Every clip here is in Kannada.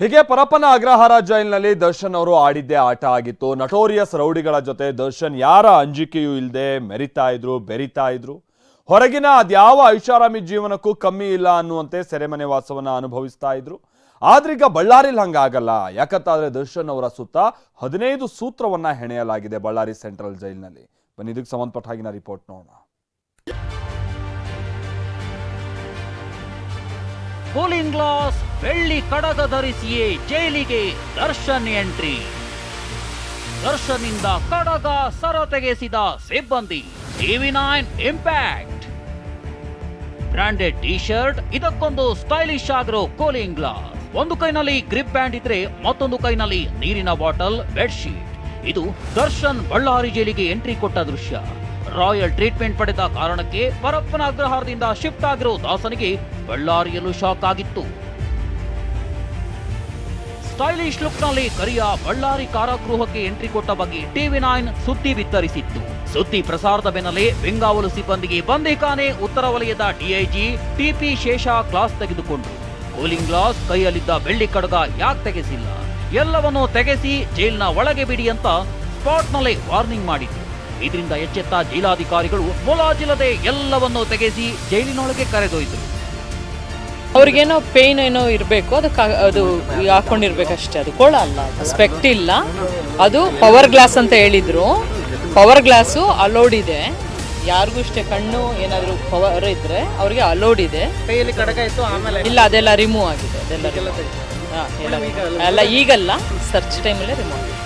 ಹೀಗೆ ಪರಪ್ಪನ ಅಗ್ರಹಾರ ಜೈಲಿನಲ್ಲಿ ದರ್ಶನ್ ಅವರು ಆಡಿದ್ದೇ ಆಟ ಆಗಿತ್ತು. ನಟೋರಿಯಸ್ ರೌಡಿಗಳ ಜೊತೆ ದರ್ಶನ್ ಯಾರ ಅಂಜಿಕೆಯೂ ಇಲ್ಲದೆ ಮೆರಿತಾ ಇದ್ರು, ಬೆರಿತಾ ಇದ್ರು. ಹೊರಗಿನ ಅದ್ಯಾವ ಐಷಾರಾಮಿ ಜೀವನಕ್ಕೂ ಕಮ್ಮಿ ಇಲ್ಲ ಅನ್ನುವಂತೆ ಸೆರೆಮನೆ ವಾಸವನ್ನ ಅನುಭವಿಸ್ತಾ ಇದ್ರು. ಆದ್ರೀಗ ಬಳ್ಳಾರಿಲಿ ಹಂಗಾಗಲ್ಲ. ಯಾಕಂತಾದ್ರೆ ದರ್ಶನ್ ಅವರ ಸುತ್ತ ಹದಿನೈದು ಸೂತ್ರವನ್ನ ಹೆಣೆಯಲಾಗಿದೆ ಬಳ್ಳಾರಿ ಸೆಂಟ್ರಲ್ ಜೈಲಿನಲ್ಲಿ. ಬನ್ನಿ, ಇದಕ್ಕೆ ಸಂಬಂಧಪಟ್ಟ ಹಾಗಿನ ರಿಪೋರ್ಟ್ ನೋಡೋಣ. ಕೂಲಿಂಗ್ ಗ್ಲಾಸ್ ಬೆಳ್ಳಿ ಕಡಗ ಧರಿಸಿಯೇ ಜೈಲಿಗೆ ದರ್ಶನ್ ಎಂಟ್ರಿ. ದರ್ಶನಿಂದ ಕಡಗ ಸರ ತೆಗೆಸಿದ ಸಿಬ್ಬಂದಿ, TV nine impact. Branded T shirt ಇದಕ್ಕೊಂದು ಸ್ಟೈಲಿಶ್ ಆಗಿರೋ ಕೂಲಿಂಗ್ ಗ್ಲಾಸ್. ಒಂದು ಕೈನಲ್ಲಿ ಗ್ರಿಪ್ ಬ್ಯಾಂಡ್ ಇದ್ರೆ ಮತ್ತೊಂದು ಕೈನಲ್ಲಿ ನೀರಿನ ಬಾಟಲ್ ಬೆಡ್ಶೀಟ್ ಇದು ದರ್ಶನ್ ಬಳ್ಳಾರಿ ಜೈಲಿಗೆ ಎಂಟ್ರಿ ಕೊಟ್ಟ ದೃಶ್ಯ. ರಾಯಲ್ ಟ್ರೀಟ್ಮೆಂಟ್ ಪಡೆದ ಕಾರಣಕ್ಕೆ ಪರಪ್ಪನ ಅಗ್ರಹಾರದಿಂದ ಶಿಫ್ಟ್ ಆಗಿರೋ ದಾಸನಿಗೆ ಬಳ್ಳಾರಿಯಲ್ಲೂ ಶಾಕ್ ಆಗಿತ್ತು. ಸ್ಟೈಲಿಶ್ ಲುಕ್ನಲ್ಲಿ ಕರಿಯ ಬಳ್ಳಾರಿ ಕಾರಾಗೃಹಕ್ಕೆ ಎಂಟ್ರಿ ಕೊಟ್ಟ ಬಗ್ಗೆ ಟಿವಿ ನೈನ್ ಸುದ್ದಿ ಬಿತ್ತರಿಸಿತ್ತು. ಸುದ್ದಿ ಪ್ರಸಾರದ ಬೆನ್ನಲ್ಲೇ ಬೆಂಗಾವಲು ಸಿಬ್ಬಂದಿಗೆ ಬಂದಿಖಾನೆ ಉತ್ತರ ವಲಯದ ಡಿಐಜಿ ಟಿಪಿ ಶೇಷ ಕ್ಲಾಸ್ ತೆಗೆದುಕೊಂಡು ಕೂಲಿಂಗ್ ಗ್ಲಾಸ್ ಕೈಯಲ್ಲಿದ್ದ ಬೆಳ್ಳಿ ಕಡಗ ಯಾಕೆ ತೆಗೆಸಿಲ್ಲ? ಎಲ್ಲವನ್ನೂ ತೆಗೆಸಿ ಜೈಲ್ನ ಒಳಗೆ ಬಿಡಿ ಅಂತ ಸ್ಪಾಟ್ನಲ್ಲಿ ವಾರ್ನಿಂಗ್ ಮಾಡಿದ್ರು. ಇದರಿಂದ ಎಚ್ಚೆತ್ತ ಜೈಲಾಧಿಕಾರಿಗಳು ಮುಲಾಜಿಲ್ಲದೆ ಎಲ್ಲವನ್ನೂ ತೆಗೆಸಿ ಜೈಲಿನೊಳಗೆ ಕರೆದೊಯ್ದರು. ಅವ್ರಿಗೇನೋ ಪೇಯ್ನ್ ಏನೋ ಇರಬೇಕು ಅದಕ್ಕೆ ಅದು ಹಾಕೊಂಡಿರ್ಬೇಕಷ್ಟೇ ಅದು ಕೊಳ ಅಲ್ಲ ಸ್ಪೆಕ್ಟ್ ಇಲ್ಲ. ಅದು ಪವರ್ ಗ್ಲಾಸ್ ಅಂತ ಹೇಳಿದ್ರು. ಪವರ್ ಗ್ಲಾಸು ಅಲೋಡ್ ಇದೆ. ಯಾರಿಗೂ ಇಷ್ಟೇ ಕಣ್ಣು ಏನಾದರೂ ಪವರ್ ಇದ್ರೆ ಅವ್ರಿಗೆ ಅಲೋಡ್ ಇದೆ. ಕೈಯಲ್ಲಿ ಕಡಗ ಇತ್ತು ಆಮೇಲೆ ಇಲ್ಲ ಅದೆಲ್ಲ ರಿಮೂವ್ ಆಗಿದೆ. ಅದೆಲ್ಲ ಹಾಂ ಎಲ್ಲ ಅಲ್ಲ ಈಗಲ್ಲ ಸರ್ಚ್ ಟೈಮಲ್ಲೇ ರಿಮೂವ್ ಆಗಿದೆ.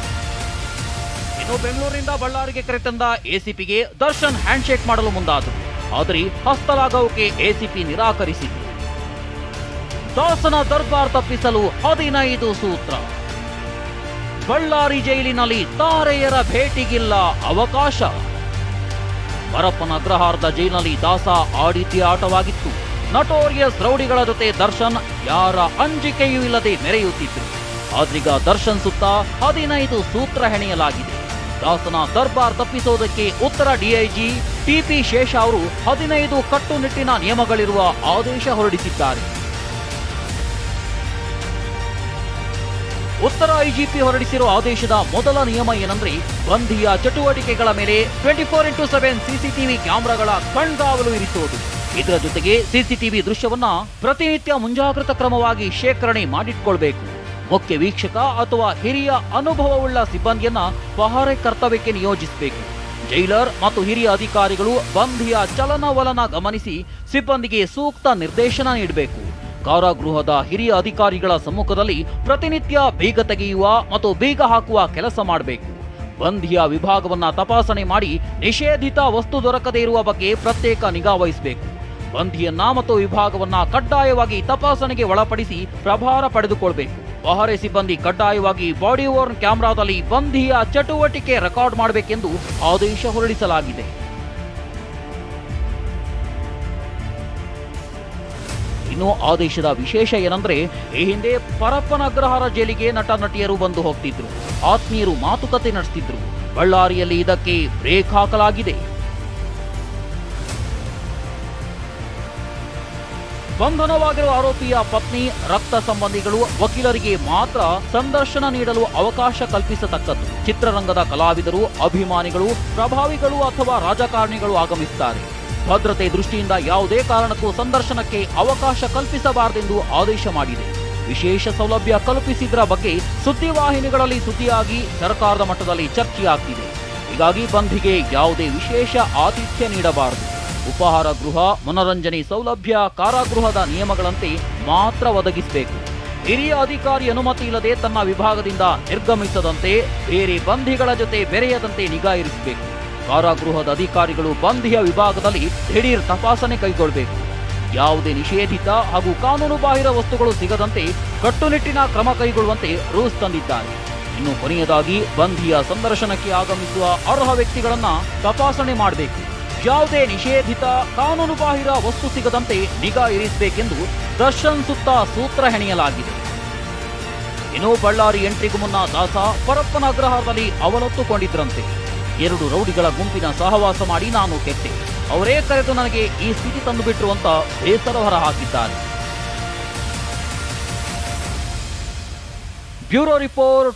ಇನ್ನು ಬೆಂಗಳೂರಿನಿಂದ ಬಳ್ಳಾರಿಗೆ ಕರೆತಂದ ಎಸಿಪಿಗೆ ದರ್ಶನ್ ಹ್ಯಾಂಡ್ ಶೇಕ್ ಮಾಡಲು ಮುಂದಾದರು. ಆದರೆ ಹಸ್ತಲಾಗವಕ್ಕೆ ಎಸಿಪಿ ನಿರಾಕರಿಸಿದ್ರು ದಾಸನ ದರ್ಬಾರ್ ತಪ್ಪಿಸಲು ಹದಿನೈದು ಸೂತ್ರ. ಬಳ್ಳಾರಿ ಜೈಲಿನಲ್ಲಿ ತಾರೆಯರ ಭೇಟಿಗಿಲ್ಲ ಅವಕಾಶ. ಪರಪ್ಪನ ಅಗ್ರಹಾರದ ಜೈಲಿನಲ್ಲಿ ದಾಸ ಆಡಿತಿ ಆಟವಾಗಿತ್ತು. ನಟೋರಿಯಸ್ ರೌಡಿಗಳ ಜೊತೆ ದರ್ಶನ್ ಯಾರ ಅಂಜಿಕೆಯೂ ಇಲ್ಲದೆ ಮೆರೆಯುತ್ತಿದ್ದರು ಆದ್ರೀಗ ದರ್ಶನ್ ಸುತ್ತ ಹದಿನೈದು ಸೂತ್ರ ಹೆಣೆಯಲಾಗಿದೆ. ದಾಸನ ದರ್ಬಾರ್ ತಪ್ಪಿಸೋದಕ್ಕೆ ಉತ್ತರ ಡಿಐಜಿ ಟಿಪಿ ಶೇಷ ಅವರು ಹದಿನೈದು ಕಟ್ಟುನಿಟ್ಟಿನ ನಿಯಮಗಳಿರುವ ಆದೇಶ ಹೊರಡಿಸಿದ್ದಾರೆ. ಉತ್ತರ ಐಜಿಪಿ ಹೊರಡಿಸಿರುವ ಆದೇಶದ ಮೊದಲ ನಿಯಮ ಏನಂದ್ರೆ ಬಂಧಿಯ ಚಟುವಟಿಕೆಗಳ ಮೇಲೆ twenty four into seven CCTV ಕ್ಯಾಮೆರಾಗಳ ಕಣ್ಗಾವಲು ಇರಿಸುವುದು. ಇದರ ಜೊತೆಗೆ ಸಿಸಿಟಿವಿ ದೃಶ್ಯವನ್ನ ಪ್ರತಿನಿತ್ಯ ಮುಂಜಾಗ್ರತಾ ಕ್ರಮವಾಗಿ ಶೇಖರಣೆ ಮಾಡಿಟ್ಕೊಳ್ಬೇಕು. ಮುಖ್ಯ ವೀಕ್ಷಕ ಅಥವಾ ಹಿರಿಯ ಅನುಭವವುಳ್ಳ ಸಿಬ್ಬಂದಿಯನ್ನ ಪಹಾರೆ ಕರ್ತವ್ಯಕ್ಕೆ ನಿಯೋಜಿಸಬೇಕು. ಜೈಲರ್ ಮತ್ತು ಹಿರಿಯ ಅಧಿಕಾರಿಗಳು ಬಂಧಿಯ ಚಲನವಲನ ಗಮನಿಸಿ ಸಿಬ್ಬಂದಿಗೆ ಸೂಕ್ತ ನಿರ್ದೇಶನ ನೀಡಬೇಕು. ಕಾರಾಗೃಹದ ಹಿರಿಯ ಅಧಿಕಾರಿಗಳ ಸಮ್ಮುಖದಲ್ಲಿ ಪ್ರತಿನಿತ್ಯ ಬೀಗ ತೆಗೆಯುವ ಮತ್ತು ಬೀಗ ಹಾಕುವ ಕೆಲಸ ಮಾಡಬೇಕು. ಬಂಧಿಯ ವಿಭಾಗವನ್ನ ತಪಾಸಣೆ ಮಾಡಿ ನಿಷೇಧಿತ ವಸ್ತು ದೊರಕದೇ ಇರುವ ಬಗ್ಗೆ ಪ್ರತ್ಯೇಕ ನಿಗಾ ವಹಿಸಬೇಕು. ಬಂಧಿಯನ್ನ ಮತ್ತು ವಿಭಾಗವನ್ನ ಕಡ್ಡಾಯವಾಗಿ ತಪಾಸಣೆಗೆ ಒಳಪಡಿಸಿ ಪ್ರಭಾರ ಪಡೆದುಕೊಳ್ಬೇಕು. ಪಹರೆ ಸಿಬ್ಬಂದಿ ಕಡ್ಡಾಯವಾಗಿ ಬಾಡಿ ಓರ್ನ್ ಕ್ಯಾಮೆರಾದಲ್ಲಿ ಬಂಧಿಯ ಚಟುವಟಿಕೆ ರೆಕಾರ್ಡ್ ಮಾಡಬೇಕೆಂದು ಆದೇಶ ಹೊರಡಿಸಲಾಗಿದೆ. ಇನ್ನು ಆದೇಶದ ವಿಶೇಷ ಏನಂದ್ರೆ, ಈ ಹಿಂದೆ ಪರಪ್ಪನ ಅಗ್ರಹಾರ ಜೈಲಿಗೆ ನಟ ನಟಿಯರು ಬಂದು ಹೋಗ್ತಿದ್ರು. ಆತ್ಮೀಯರು ಮಾತುಕತೆ ನಡೆಸ್ತಿದ್ರು. ಬಳ್ಳಾರಿಯಲ್ಲಿ ಇದಕ್ಕೆ ಬ್ರೇಕ್ ಹಾಕಲಾಗಿದೆ. ಬಂಧನವಾಗಿರುವ ಆರೋಪಿಯ ಪತ್ನಿ, ರಕ್ತ ಸಂಬಂಧಿಗಳು, ವಕೀಲರಿಗೆ ಮಾತ್ರ ಸಂದರ್ಶನ ನೀಡಲು ಅವಕಾಶ ಕಲ್ಪಿಸತಕ್ಕದ್ದು. ಚಿತ್ರರಂಗದ ಕಲಾವಿದರು, ಅಭಿಮಾನಿಗಳು, ಪ್ರಭಾವಿಗಳು ಅಥವಾ ರಾಜಕಾರಣಿಗಳು ಆಗಮಿಸುತ್ತಾರೆ. ಭದ್ರತೆ ದೃಷ್ಟಿಯಿಂದ ಯಾವುದೇ ಕಾರಣಕ್ಕೂ ಸಂದರ್ಶನಕ್ಕೆ ಅವಕಾಶ ಕಲ್ಪಿಸಬಾರದೆಂದು ಆದೇಶ ಮಾಡಿದೆ. ವಿಶೇಷ ಸೌಲಭ್ಯ ಕಲ್ಪಿಸಿದ್ರ ಬಗ್ಗೆ ಸುದ್ದಿವಾಹಿನಿಗಳಲ್ಲಿ ಸುದ್ದಿಯಾಗಿ ಸರ್ಕಾರದ ಮಟ್ಟದಲ್ಲಿ ಚರ್ಚೆಯಾಗ್ತಿದೆ. ಹೀಗಾಗಿ ಬಂಧಿಗೆ ಯಾವುದೇ ವಿಶೇಷ ಆತಿಥ್ಯ ನೀಡಬಾರದು. ಉಪಹಾರ ಗೃಹ, ಮನರಂಜನೆ ಸೌಲಭ್ಯ, ಕಾರಾಗೃಹದ ನಿಯಮಗಳಂತೆ ಮಾತ್ರ ಒದಗಿಸಬೇಕು. ಹಿರಿಯ ಅಧಿಕಾರಿ ಅನುಮತಿ ಇಲ್ಲದೆ ತನ್ನ ವಿಭಾಗದಿಂದ ನಿರ್ಗಮಿಸದಂತೆ ಬೇರೆ ಬಂಧಿಗಳ ಜೊತೆ ಬೆರೆಯದಂತೆ ನಿಗಾ ಇರಿಸಬೇಕು. ಕಾರಾಗೃಹದ ಅಧಿಕಾರಿಗಳು ಬಂಧಿಯ ವಿಭಾಗದಲ್ಲಿ ದಿಢೀರ್ ತಪಾಸಣೆ ಕೈಗೊಳ್ಳಬೇಕು. ಯಾವುದೇ ನಿಷೇಧಿತ ಹಾಗೂ ಕಾನೂನು ಬಾಹಿರ ವಸ್ತುಗಳು ಸಿಗದಂತೆ ಕಟ್ಟುನಿಟ್ಟಿನ ಕ್ರಮ ಕೈಗೊಳ್ಳುವಂತೆ ರೂಸ್ ತಂದಿದ್ದಾರೆ. ಇನ್ನು ಕೊನೆಯದಾಗಿ, ಬಂಧಿಯ ಸಂದರ್ಶನಕ್ಕೆ ಆಗಮಿಸುವ ಅರ್ಹ ವ್ಯಕ್ತಿಗಳನ್ನ ತಪಾಸಣೆ ಮಾಡಬೇಕು. ಯಾವುದೇ ನಿಷೇಧಿತ ಕಾನೂನು ಬಾಹಿರ ವಸ್ತು ಸಿಗದಂತೆ ನಿಗಾ ಇರಿಸಬೇಕೆಂದು ದರ್ಶನ್ ಸುತ್ತ ಸೂತ್ರ ಹೆಣೆಯಲಾಗಿದೆ. ಇನ್ನು ಬಳ್ಳಾರಿ ಎಂಟ್ರಿಗೂ ಮುನ್ನ ದಾಸ ಪರಪ್ಪನ ಅಗ್ರಹಾರದಲ್ಲಿ ಅವಲೊತ್ತುಕೊಂಡಿದ್ರಂತೆ. ಎರಡು ರೌಡಿಗಳ ಗುಂಪಿನ ಸಹವಾಸ ಮಾಡಿ ನಾನು ಕೆಟ್ಟೆ. ಅವರೇ ಕರೆದು ನನಗೆ ಈ ಸ್ಥಿತಿ ತಂದುಬಿಟ್ರು ಅಂತ ಬೇಸರ ಹೊರ ಹಾಕಿದ್ದಾರೆ. Bureau report.